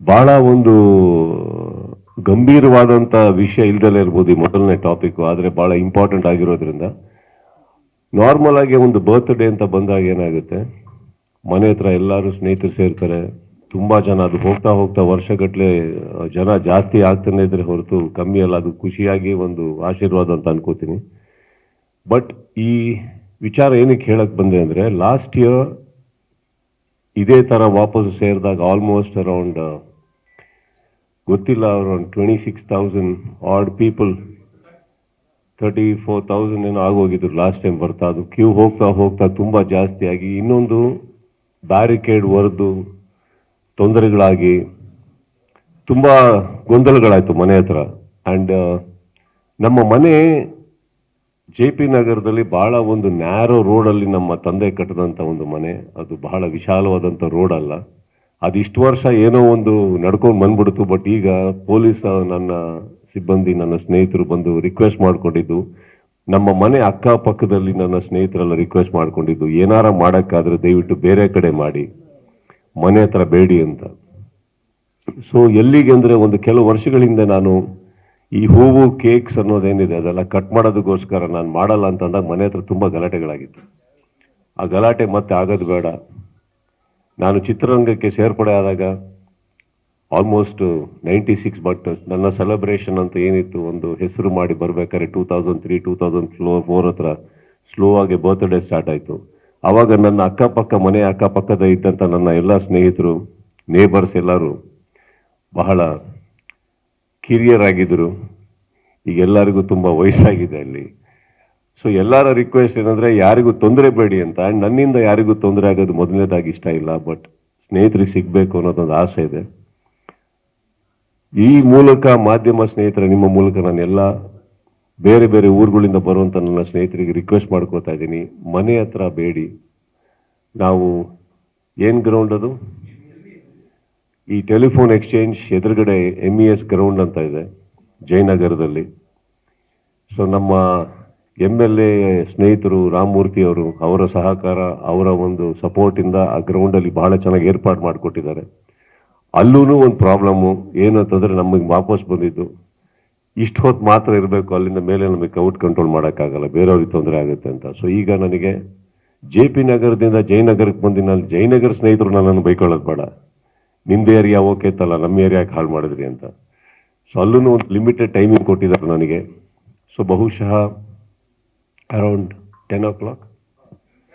ಬಹಳ ಒಂದು ಗಂಭೀರವಾದಂಥ ವಿಷಯ ಇಲ್ದಲೇ ಇರ್ಬೋದು ಈ ಮೊದಲನೇ ಟಾಪಿಕ್ ಆದರೆ ಬಹಳ ಇಂಪಾರ್ಟೆಂಟ್ ಆಗಿರೋದ್ರಿಂದ. ನಾರ್ಮಲ್ ಆಗಿ ಒಂದು ಬರ್ತ್ಡೇ ಅಂತ ಬಂದಾಗ ಏನಾಗುತ್ತೆ? ಮನೆ ಹತ್ರ ಎಲ್ಲರೂ ಸ್ನೇಹಿತರು ಸೇರ್ತಾರೆ. ತುಂಬ ಜನ ಅದು ಹೋಗ್ತಾ ಹೋಗ್ತಾ ವರ್ಷಗಟ್ಟಲೆ ಜನ ಜಾಸ್ತಿ ಆಗ್ತಾನೆ ಇದ್ರೆ ಹೊರತು ಕಮ್ಮಿ ಅಲ್ಲ, ಅದು ಖುಷಿಯಾಗಿ ಒಂದು ಆಶೀರ್ವಾದ ಅಂತ ಅನ್ಕೋತೀನಿ. ಬಟ್ ಈ ವಿಚಾರ ಏನಕ್ಕೆ ಹೇಳಕ್ ಬಂದೆ ಅಂದ್ರೆ ಲಾಸ್ಟ್ ಇಯರ್ ಇದೇ ತರ ವಾಪಸ್ ಸೇರಿದಾಗ ಆಲ್ಮೋಸ್ಟ್ ಅರೌಂಡ್ ಗೊತ್ತಿಲ್ಲ, ಅವರು ಒಂದು twenty six thousand odd people thirty four thousand ಏನೋ ಆಗೋಗಿದ್ರು ಲಾಸ್ಟ್ ಟೈಮ್ ಬರ್ತಾ. ಅದು ಕ್ಯೂ ಹೋಗ್ತಾ ಹೋಗ್ತಾ ತುಂಬ ಜಾಸ್ತಿ ಆಗಿ. ಇನ್ನೊಂದು ಬ್ಯಾರಿಕೇಡ್ ಒರೆದು ತೊಂದರೆಗಳಾಗಿ ತುಂಬ ಗೊಂದಲಗಳಾಯಿತು ಮನೆ ಹತ್ರ. ಆ್ಯಂಡ್ ನಮ್ಮ ಮನೆ ಜೆ ಪಿ ನಗರದಲ್ಲಿ ಬಹಳ ಒಂದು ನ್ಯಾರೋ ರೋಡಲ್ಲಿ ನಮ್ಮ ತಂದೆ ಕಟ್ಟಿದಂಥ ಒಂದು ಮನೆ. ಅದು ಬಹಳ ವಿಶಾಲವಾದಂಥ ರೋಡ್ ಅಲ್ಲ. ಅದು ಇಷ್ಟು ವರ್ಷ ಏನೋ ಒಂದು ನಡ್ಕೊಂಡು ಬಂದ್ಬಿಡ್ತು ಬಟ್ ಈಗ ಪೊಲೀಸ್ ನನ್ನ ಸಿಬ್ಬಂದಿ, ನನ್ನ ಸ್ನೇಹಿತರು ಬಂದು ರಿಕ್ವೆಸ್ಟ್ ಮಾಡ್ಕೊಂಡಿದ್ದು, ನಮ್ಮ ಮನೆ ಅಕ್ಕಪಕ್ಕದಲ್ಲಿ ನನ್ನ ಸ್ನೇಹಿತರೆಲ್ಲ ರಿಕ್ವೆಸ್ಟ್ ಮಾಡ್ಕೊಂಡಿದ್ದು, ಏನಾರ ಮಾಡೋಕ್ಕಾದ್ರೆ ದಯವಿಟ್ಟು ಬೇರೆ ಕಡೆ ಮಾಡಿ, ಮನೆ ಹತ್ರ ಬೇಡಿ ಅಂತ. ಸೊ ಎಲ್ಲಿಗೆ ಅಂದರೆ ಒಂದು ಕೆಲವು ವರ್ಷಗಳಿಂದ ನಾನು ಈ ಹೂವು ಕೇಕ್ಸ್ ಅನ್ನೋದೇನಿದೆ ಅದೆಲ್ಲ ಕಟ್ ಮಾಡೋದಕ್ಕೋಸ್ಕರ ನಾನು ಮಾಡಲ್ಲ ಅಂತಂದಾಗ ಮನೆ ಹತ್ರ ತುಂಬ ಗಲಾಟೆಗಳಾಗಿತ್ತು. ಆ ಗಲಾಟೆ ಮತ್ತೆ ಆಗೋದು ಬೇಡ. ನಾನು ಚಿತ್ರರಂಗಕ್ಕೆ ಸೇರ್ಪಡೆ ಆದಾಗ ಆಲ್ಮೋಸ್ಟ್ ನೈಂಟಿ ಸಿಕ್ಸ್ ಬಟ್ ನನ್ನ ಸೆಲೆಬ್ರೇಷನ್ ಅಂತ ಏನಿತ್ತು ಒಂದು ಹೆಸರು ಮಾಡಿ ಬರ್ಬೇಕಾದ್ರೆ two thousand three two thousand flow four ಹತ್ರ ಸ್ಲೋ ಆಗಿ ಬರ್ತ್ಡೇ ಸ್ಟಾರ್ಟ್ ಆಯಿತು. ಆವಾಗ ನನ್ನ ಅಕ್ಕಪಕ್ಕ, ಮನೆ ಅಕ್ಕಪಕ್ಕದ ಇದ್ದಂಥ ನನ್ನ ಎಲ್ಲ ಸ್ನೇಹಿತರು ನೇಬರ್ಸ್ ಎಲ್ಲರೂ ಬಹಳ ಕಿರಿಯರ್ ಆಗಿದ್ದರು ಎಲ್ಲರಿಗೂ ತುಂಬಾ ವಯಸ್ಸಾಗಿದೆ ಅಲ್ಲಿ. ಸೊ ಎಲ್ಲರ ರಿಕ್ವೆಸ್ಟ್ ಏನಂದ್ರೆ, ಯಾರಿಗೂ ತೊಂದರೆ ಬೇಡಿ ಅಂತ. ನನ್ನಿಂದ ಯಾರಿಗೂ ತೊಂದರೆ ಆಗೋದು ಮೊದಲನೇದಾಗಿ ಇಷ್ಟ ಇಲ್ಲ ಬಟ್ ಸ್ನೇಹಿತರಿಗೆ ಸಿಗ್ಬೇಕು ಅನ್ನೋದೊಂದು ಆಸೆ ಇದೆ. ಈ ಮೂಲಕ ಮಾಧ್ಯಮ ಸ್ನೇಹಿತರ, ನಿಮ್ಮ ಮೂಲಕ ನಾನು ಎಲ್ಲ ಬೇರೆ ಬೇರೆ ಊರುಗಳಿಂದ ಬರುವಂತ ನನ್ನ ಸ್ನೇಹಿತರಿಗೆ ರಿಕ್ವೆಸ್ಟ್ ಮಾಡ್ಕೋತಾ ಇದ್ದೀನಿ. ಮನೆ ಹತ್ರ ಬೇಡಿ. ನಾವು ಏನ್ ಗ್ರೌಂಡ್ ಅದು? ಈ ಟೆಲಿಫೋನ್ ಎಕ್ಸ್ಚೇಂಜ್ ಎದುರುಗಡೆ ಎಂ ಇ ಎಸ್ ಗ್ರೌಂಡ್ ಅಂತ ಇದೆ, ಜಯನಗರದಲ್ಲಿ. ಸೊ ನಮ್ಮ ಎಂ ಎಲ್ ಎ ಸ್ನೇಹಿತರು ರಾಮಮೂರ್ತಿ ಅವರು, ಅವರ ಸಹಕಾರ, ಅವರ ಒಂದು ಸಪೋರ್ಟ್ ಇಂದ ಆ ಗ್ರೌಂಡ್ ಅಲ್ಲಿ ಬಹಳ ಚೆನ್ನಾಗಿ ಏರ್ಪಾಡು ಮಾಡಿಕೊಟ್ಟಿದ್ದಾರೆ. ಅಲ್ಲೂ ಒಂದು ಪ್ರಾಬ್ಲಮ್ಮು ಏನಂತಂದರೆ ನಮಗೆ ವಾಪಸ್ ಬಂದಿದ್ದು. ಇಷ್ಟು ಹೊತ್ತು ಮಾತ್ರ ಇರಬೇಕು, ಅಲ್ಲಿಂದ ಮೇಲೆ ನಮಗೆ ಔಟ್ ಕಂಟ್ರೋಲ್ ಮಾಡೋಕ್ಕಾಗಲ್ಲ, ಬೇರೆಯವ್ರಿಗೆ ತೊಂದರೆ ಆಗುತ್ತೆ ಅಂತ. ಸೊ ಈಗ ನನಗೆ ಜೆ ಪಿ ನಗರದಿಂದ ಜಯನಗರಕ್ಕೆ ಬಂದು ನಾನು ಜಯನಗರ ಸ್ನೇಹಿತರು ನನ್ನನ್ನು ಬೈಕೊಳ್ಳೋದು ಬೇಡ. ನಿಮ್ದು ಏರಿಯಾ ಓಕೆ ಇತ್ತಲ್ಲ ನಮ್ಮ ಏರಿಯಾಗೆ ಹಾಳು ಮಾಡಿದ್ರಿ ಅಂತ. ಸೊ ಅಲ್ಲೂ ಒಂದು ಲಿಮಿಟೆಡ್ ಟೈಮಿಂಗ್ ಕೊಟ್ಟಿದ್ದಾರೆ ನನಗೆ. ಸೊ ಬಹುಶಃ around 10 o'clock.